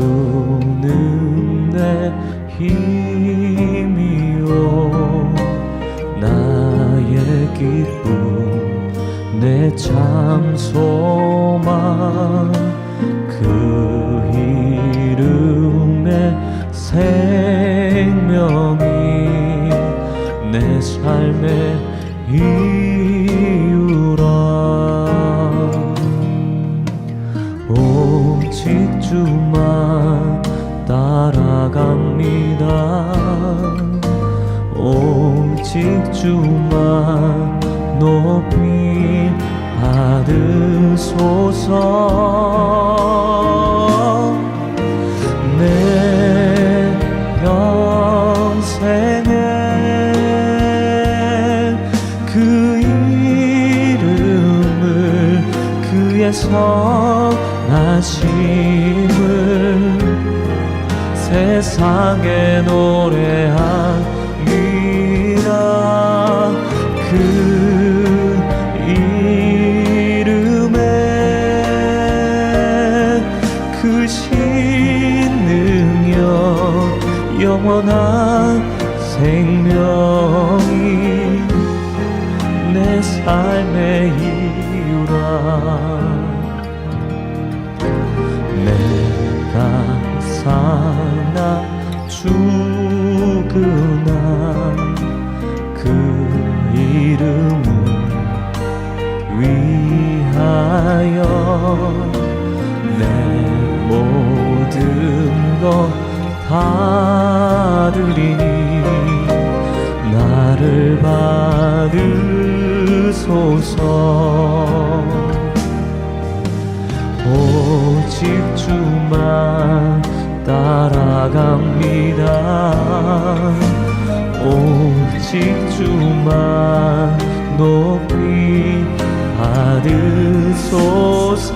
예수는 내 힘이요. 나의 기쁨 내 참 소망 받으소서. 내 평생에 그 이름을 그의 선 하여 내 모든 것다 드리니 나를 받으소서. 오직 주만 따라갑니다. 오직 주만 높이 받으소서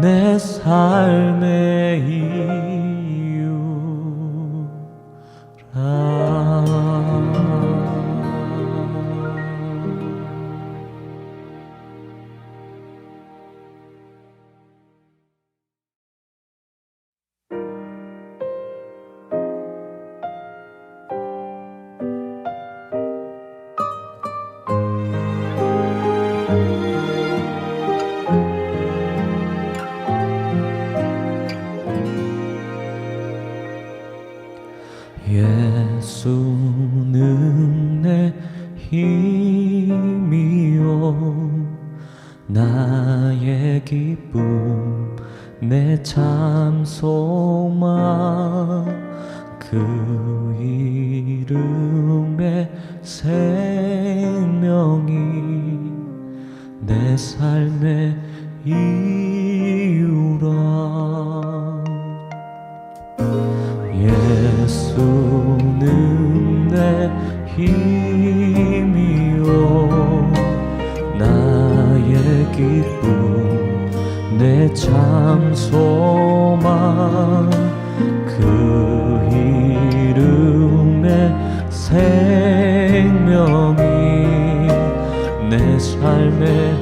내 삶의 이 기쁨 내 참 소망 그 이름의 생명이 내 삶의 이유라 예수는 내 힘. 참 소망 그 이름의 생명이 내 삶의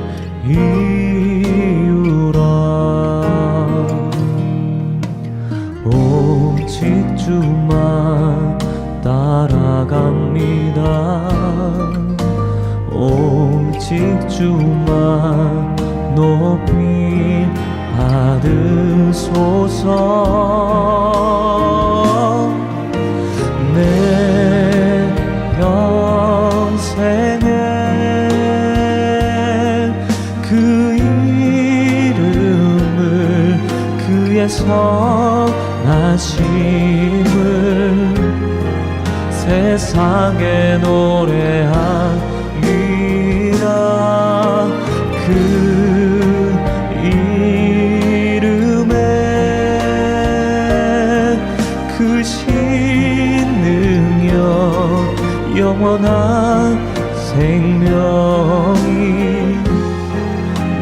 영원한 생명이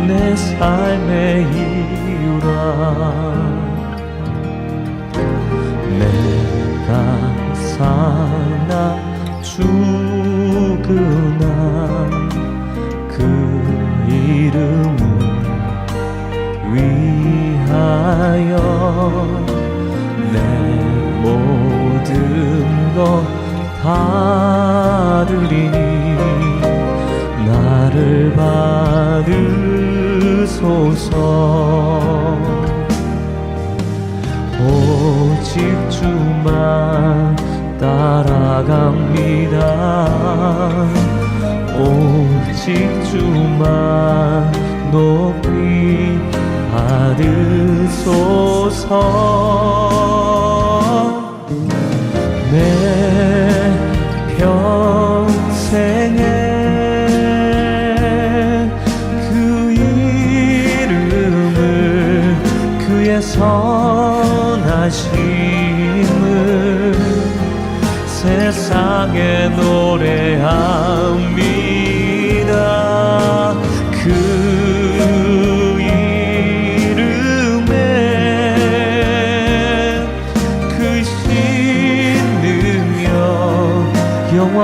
내 삶의 이유라. 내가 사나 죽으나 그 이름을 위하여 내 모든 것다 드리니 나를 받으소서. 오직 주만 따라갑니다. 오직 주만 높이 받으소서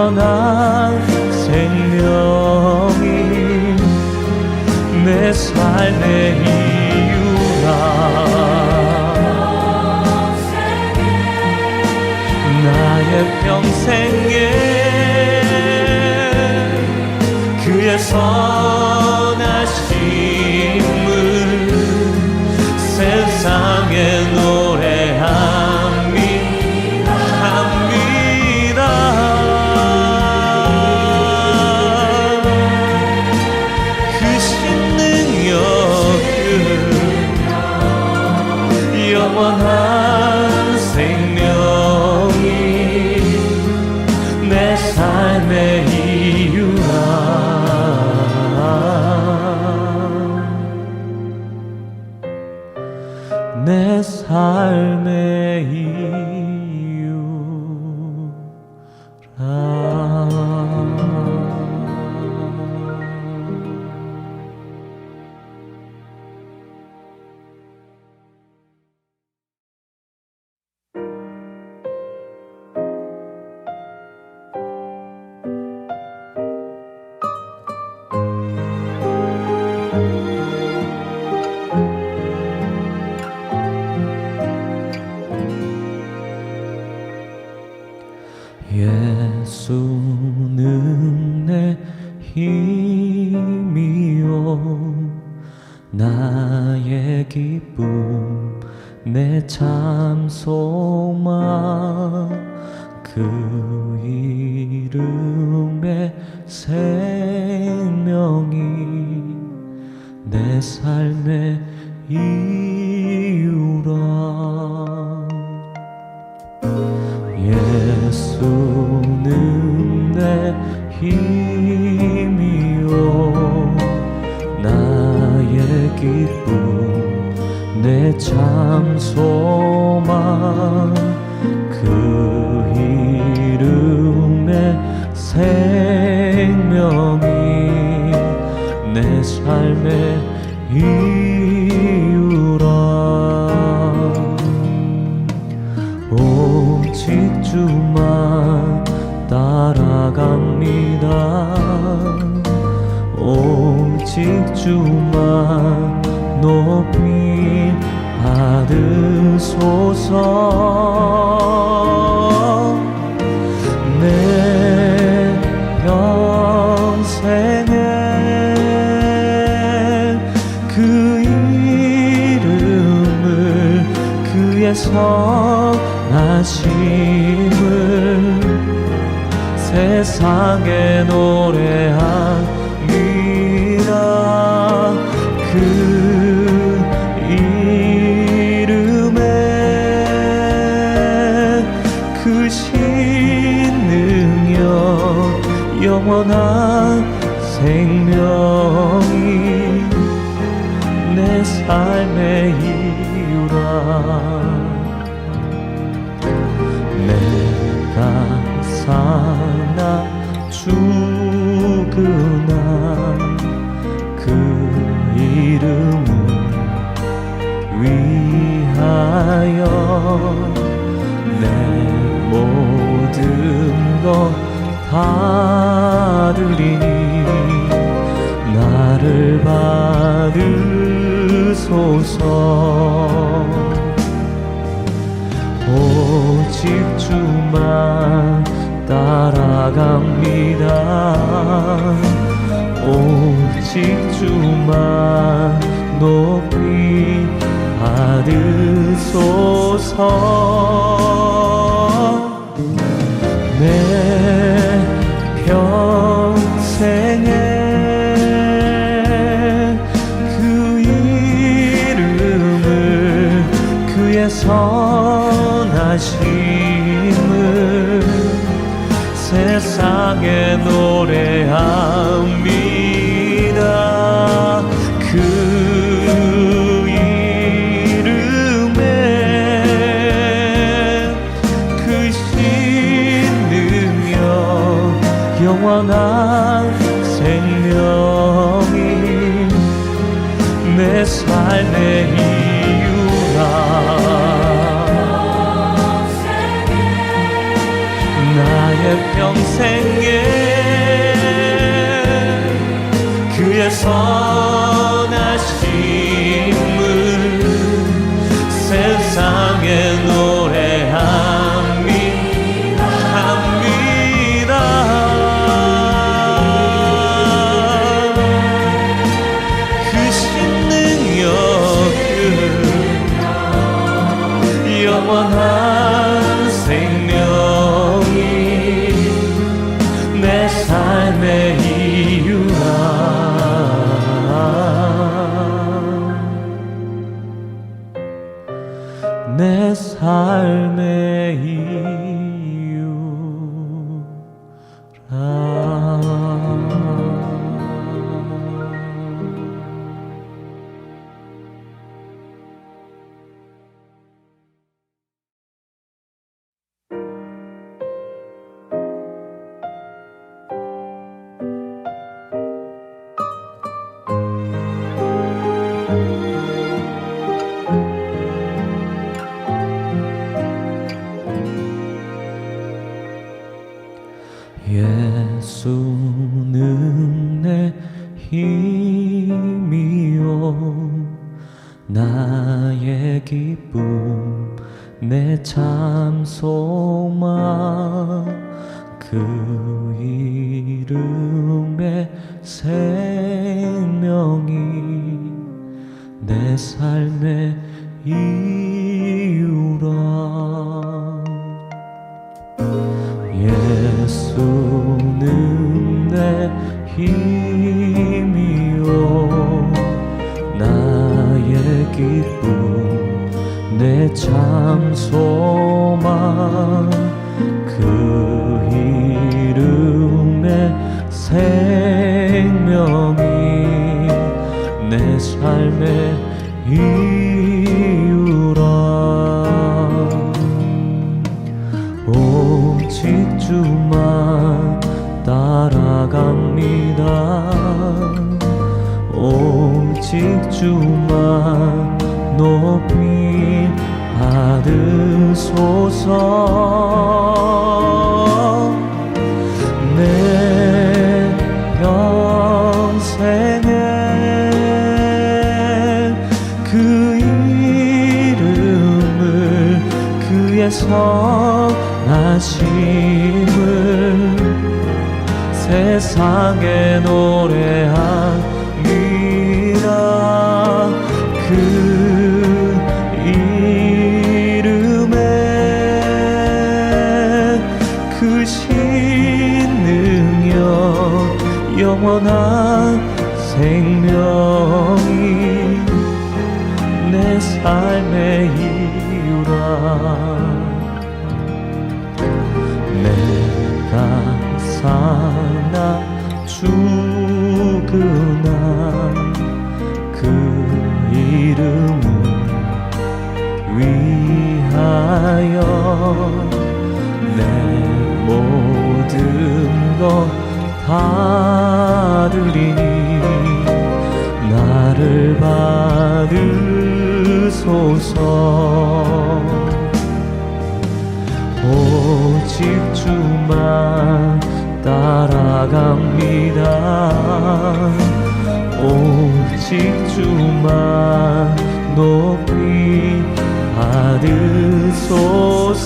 영원한 생명이 내 삶의 이유라. 나의 평생에 그의 선 내 참 소망 그 이름의 생 받으소서. 내 평생에 그 이름을 그의 선하심을 세상에 노래합 것 다드리니 나를 받으소서. 오직 주만 따라갑니다. 오직 주만 높이 받으소서 그의 그 생명이 내 삶의 이유라. 예수는 내 힘이요. 나의 기쁨 내 참 소망 따라갑니다. 오직 주만 높이 받으소서. 내 평생에 그 이름을 그의 선하심을 세상에 노래합니다 그 이름에 그 신능력 영원한 생명이 내 삶의 이유라 하여 내 모든 것다 드리니 나를 받으소서. 오직 주만 따라갑니다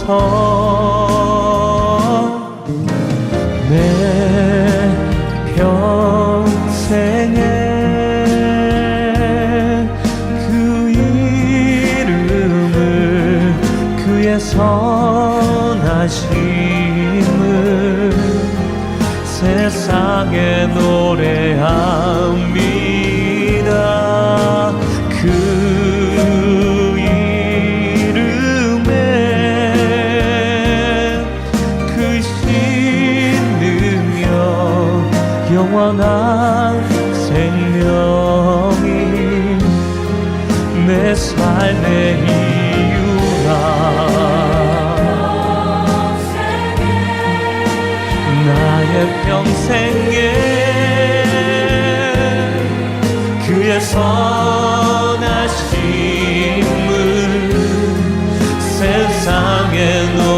받 영원한 생명이 내 삶의 이유라. 나의 평생에 그의 선하심을 세상에 노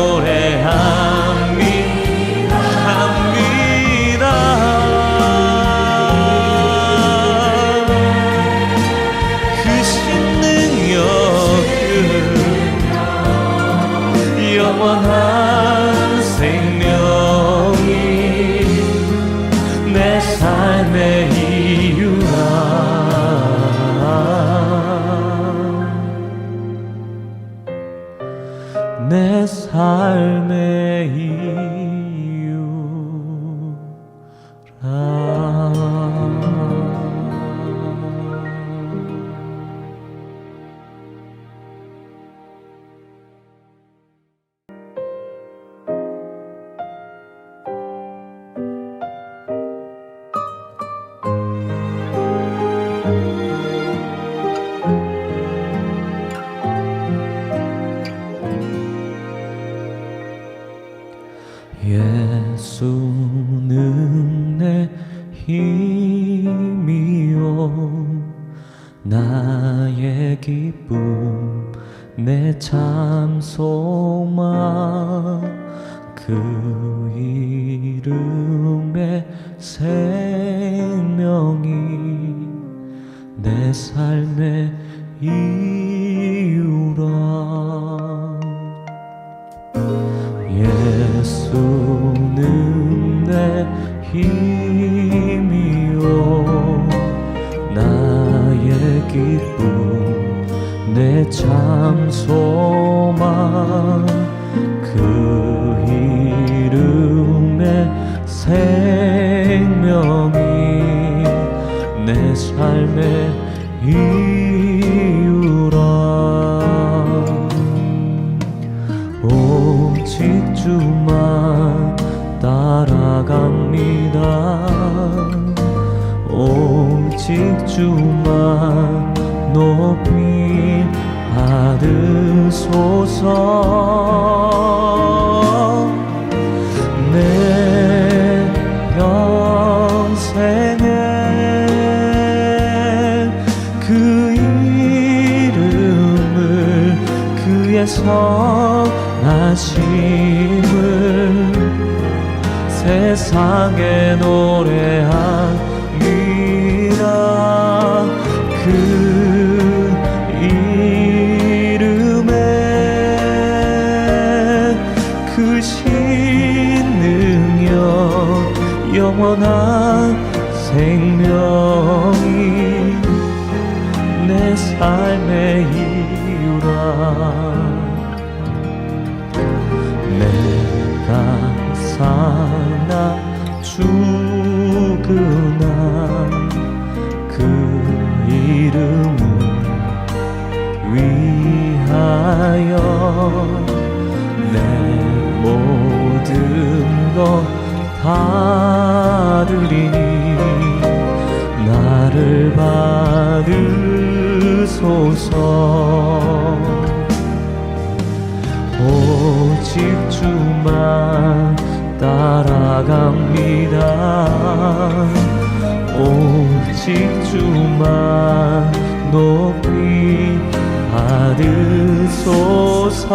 기쁨 내 참 소망 그 생명이 내 삶의 나심을 세상에 노래하리라 그 이름에 그 신능력 영원한 생명이 내 삶에 내 모든 것다 들리니 나를 받으소서. 오직 주만 따라갑니다. 오직 주만 높이 받으소서.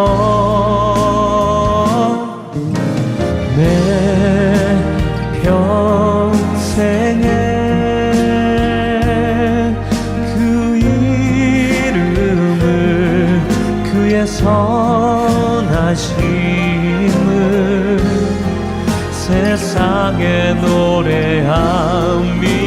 내 평생에 그 이름을 그의 선하심을 세상에 노래합니